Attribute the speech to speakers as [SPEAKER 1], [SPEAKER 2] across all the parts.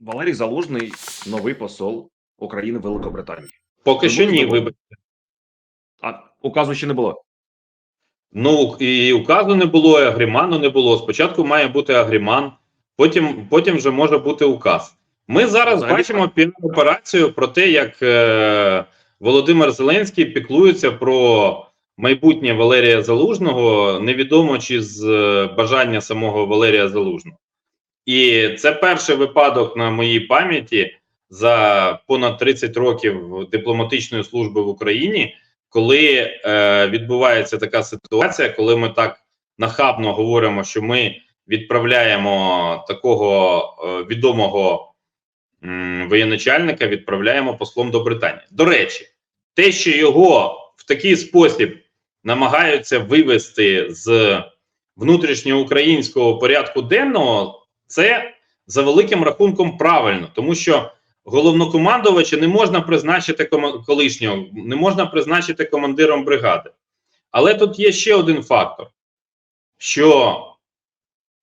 [SPEAKER 1] Валерій Залужний новий посол України в Великобританії.
[SPEAKER 2] Поки що ні, вибачте.
[SPEAKER 1] А указу ще не було.
[SPEAKER 2] Ну і указу не було, і агріману не було. Спочатку має бути агріман, потім, потім вже може бути указ. Ми зараз
[SPEAKER 1] Взагалі
[SPEAKER 2] бачимо піар-операцію про те, як е, Володимир Зеленський піклується про майбутнє Валерія Залужного, невідомо чи з е, бажання самого Валерія Залужного. І це перший випадок на моїй пам'яті за понад 30 років дипломатичної служби в Україні, коли е, відбувається така ситуація, коли ми так нахабно говоримо, що ми відправляємо такого е, відомого м, воєначальника, відправляємо послом до Британії. До речі, те, що його в такий спосіб намагаються вивести з внутрішньоукраїнського порядку денного, це за великим рахунком правильно, тому що головнокомандувача не можна призначити колишнього, не можна призначити командиром бригади. Але тут є ще один фактор, що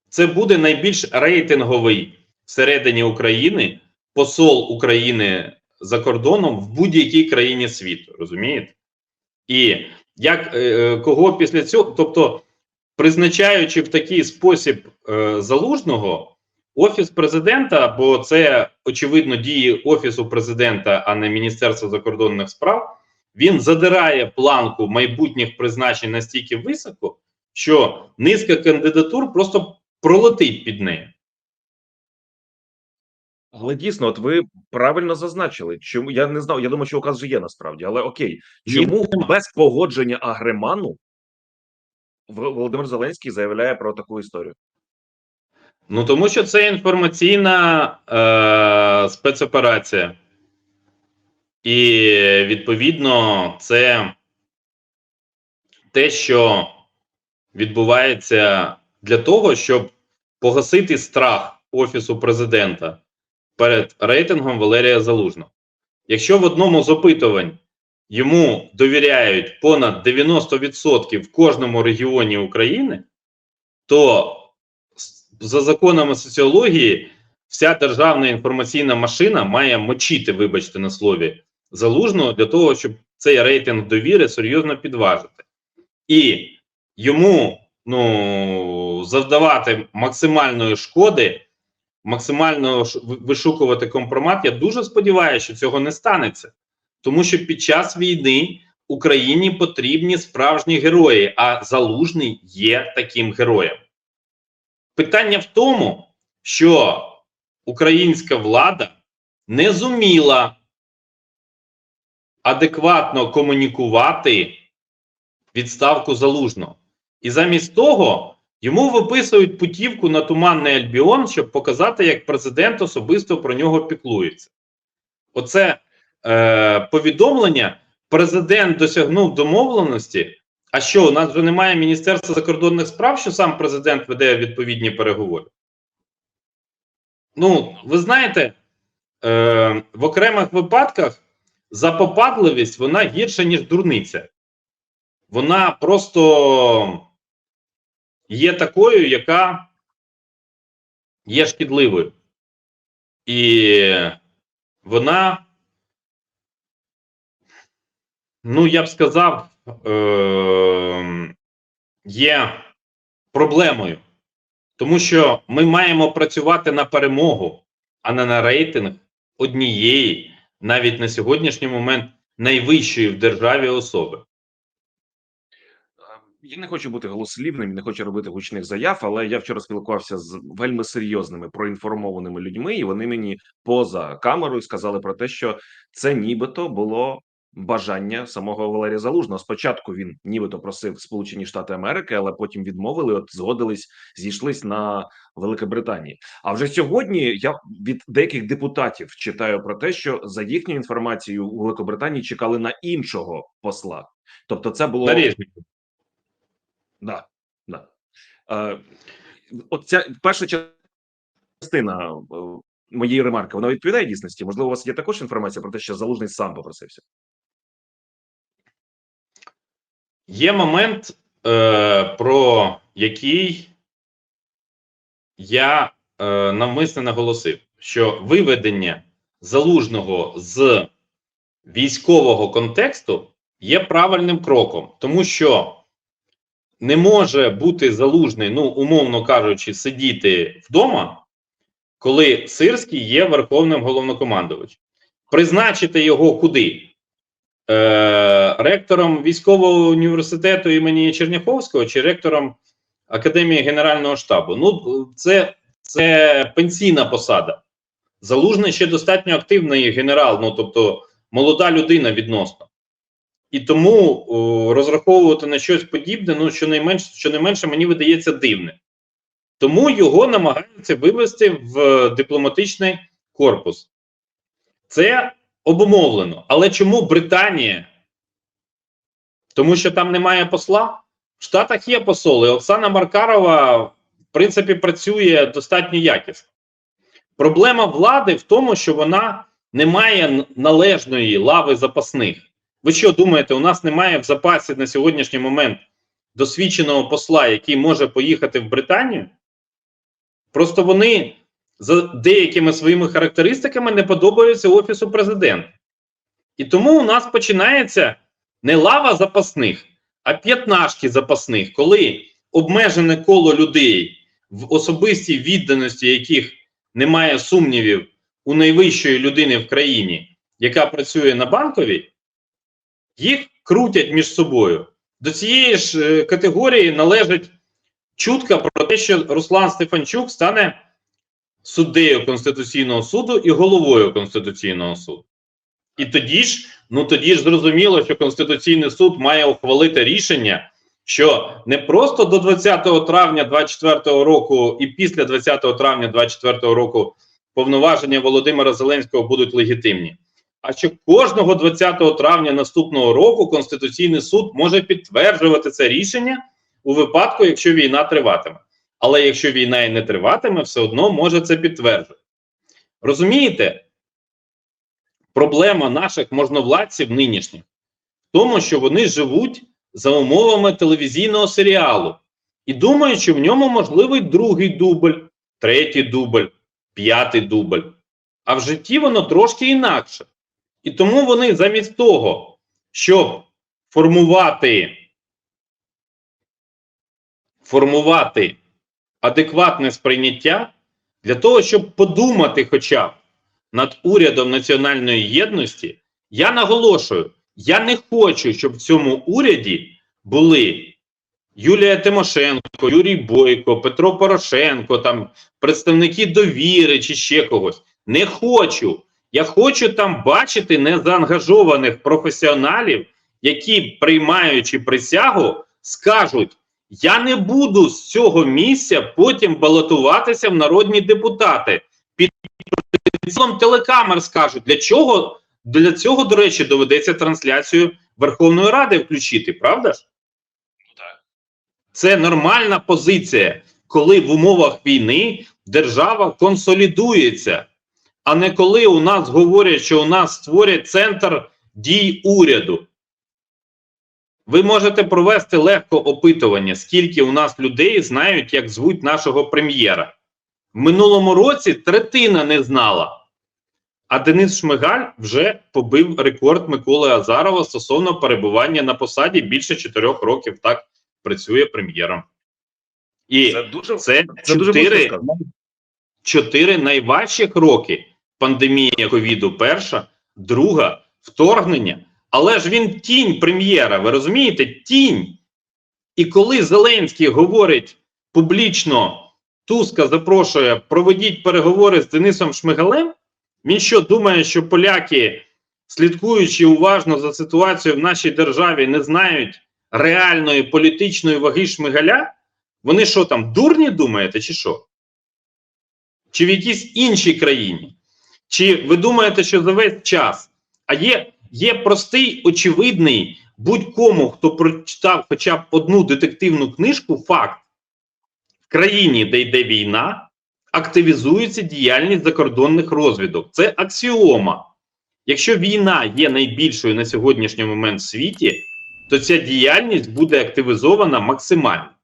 [SPEAKER 2] це буде найбільш рейтинговий всередині України посол України за кордоном в будь-якій країні світу, розумієте? І як е, е, кого після цього, тобто призначаючи в такий спосіб е, залужного, Офіс президента, бо це очевидно дії Офісу президента, а не Міністерства закордонних справ. Він задирає планку майбутніх призначень настільки високо, що низка кандидатур просто пролетить під нею.
[SPEAKER 1] Але дійсно, от ви правильно зазначили. Чому я не знав, я думаю, що указ вже є насправді, але окей, чому без погодження агреману Володимир Зеленський заявляє про таку історію?
[SPEAKER 2] Ну тому що це інформаційна е, спецоперація, і відповідно це те, що відбувається для того, щоб погасити страх Офісу президента перед рейтингом Валерія Залужного. Якщо в одному з опитувань йому довіряють понад 90% в кожному регіоні України, то за законами соціології вся державна інформаційна машина має мочити, вибачте на слові, залужного для того, щоб цей рейтинг довіри серйозно підважити. І йому ну, завдавати максимальної шкоди, максимально вишукувати компромат. Я дуже сподіваюся, що цього не станеться. Тому що під час війни Україні потрібні справжні герої, а залужний є таким героєм. Питання в тому, що українська влада не зуміла адекватно комунікувати відставку залужного. І замість того йому виписують путівку на туманний Альбіон, щоб показати, як президент особисто про нього піклується. Оце е, повідомлення. Президент досягнув домовленості. А що, у нас вже немає Міністерства закордонних справ, що сам президент веде відповідні переговори? Ну, ви знаєте, е, в окремих випадках запопадливість вона гірша, ніж дурниця. Вона просто є такою, яка є шкідливою. І вона, ну, я б сказав, е, є проблемою. Тому що ми маємо працювати на перемогу, а не на рейтинг однієї, навіть на сьогоднішній момент найвищої в державі особи.
[SPEAKER 1] Е, Я не хочу бути голослівним, не хочу робити гучних заяв, але я вчора спілкувався з вельми серйозними проінформованими людьми, і вони мені поза камерою сказали про те, що це нібито було бажання самого Валерія Залужного. Спочатку він нібито просив Сполучені Штати Америки, але потім відмовили. От згодились, зійшлись на Великобританії. А вже сьогодні я від деяких депутатів читаю про те, що за їхньою інформацією у Великобританії чекали на іншого посла. Тобто, це було. Да, да. Е, от ця перша частина е, моєї ремарки, вона відповідає дійсності. Можливо, у вас є також інформація про те, що залужний сам попросився.
[SPEAKER 2] Є момент, е, про який я е, навмисне наголосив, що виведення залужного з військового контексту є правильним кроком, тому що не може бути залужний, ну, умовно кажучи, сидіти вдома, коли Сирський є верховним головнокомандувачем. Призначити його куди? Е, ректором військового університету імені Черняховського чи ректором Академії Генерального штабу. Ну, це, це пенсійна посада. Залужний ще достатньо активний генерал, ну тобто молода людина відносно. І тому о, розраховувати на щось подібне, ну щонайменше, щонайменше мені видається дивним. Тому його намагаються вивести в дипломатичний корпус. Це обумовлено. Але чому Британія? Тому що там немає посла. В Штатах є посоли. Оксана Маркарова, в принципі, працює достатньо якісно. Проблема влади в тому, що вона не має належної лави запасних. Ви що думаєте, у нас немає в запасі на сьогоднішній момент досвідченого посла, який може поїхати в Британію? Просто вони за деякими своїми характеристиками не подобаються Офісу президента. І тому у нас починається не лава запасних, а п'ятнашки запасних, коли обмежене коло людей, в особистій відданості яких немає сумнівів у найвищої людини в країні, яка працює на банковій, їх крутять між собою. До цієї ж е, категорії належить чутка про те, що Руслан Стефанчук стане суддею Конституційного суду і головою Конституційного суду. І тоді ж, ну тоді ж зрозуміло, що Конституційний суд має ухвалити рішення, що не просто до 20 травня 2024 року і після 20 травня 2024 року повноваження Володимира Зеленського будуть легітимні, а що кожного 20 травня наступного року Конституційний суд може підтверджувати це рішення у випадку, якщо війна триватиме. Але якщо війна і не триватиме, все одно може це підтверджувати. Розумієте? Проблема наших можновладців нинішніх в тому, що вони живуть за умовами телевізійного серіалу і думають, що в ньому можливий другий дубль, третій дубль, п'ятий дубль. А в житті воно трошки інакше. І тому вони замість того, щоб формувати, формувати адекватне сприйняття для того, щоб подумати хоча б над урядом національної єдності, я наголошую, я не хочу, щоб в цьому уряді були Юлія Тимошенко, Юрій Бойко, Петро Порошенко, там представники довіри чи ще когось. Не хочу. Я хочу там бачити незаангажованих професіоналів, які, приймаючи присягу, скажуть: я не буду з цього місця потім балотуватися в народні депутати. Під прицілом телекамер скажуть, для чого для цього, до речі, доведеться трансляцію Верховної Ради включити, правда ж? Це нормальна позиція, коли в умовах війни держава консолідується, а не коли у нас говорять, що у нас створять центр дій уряду. Ви можете провести легко опитування, скільки у нас людей знають, як звуть нашого прем'єра. В минулому році третина не знала. А Денис Шмигаль вже побив рекорд Миколи Азарова стосовно перебування на посаді більше 4 років. Так працює прем'єром. І
[SPEAKER 1] Це дуже
[SPEAKER 2] це
[SPEAKER 1] це дуже
[SPEAKER 2] чотири,
[SPEAKER 1] просто сказано.
[SPEAKER 2] чотири найважчих роки пандемія ковіду. Перша, друга, вторгнення. Але ж він тінь прем'єра. Ви розумієте? Тінь. І коли Зеленський говорить публічно, Туска запрошує, проведіть переговори з Денисом Шмигалем. Він що думає, що поляки, слідкуючи уважно за ситуацією в нашій державі, не знають реальної політичної ваги Шмигаля? Вони що там, дурні думаєте, чи що? Чи в якійсь іншій країні? Чи ви думаєте, що за весь час? А є, є простий, очевидний будь-кому, хто прочитав хоча б одну детективну книжку, факт: в країні, де йде війна, активізується діяльність закордонних розвідок. Це аксіома. Якщо війна є найбільшою на сьогоднішній момент в світі, то ця діяльність буде активізована максимально.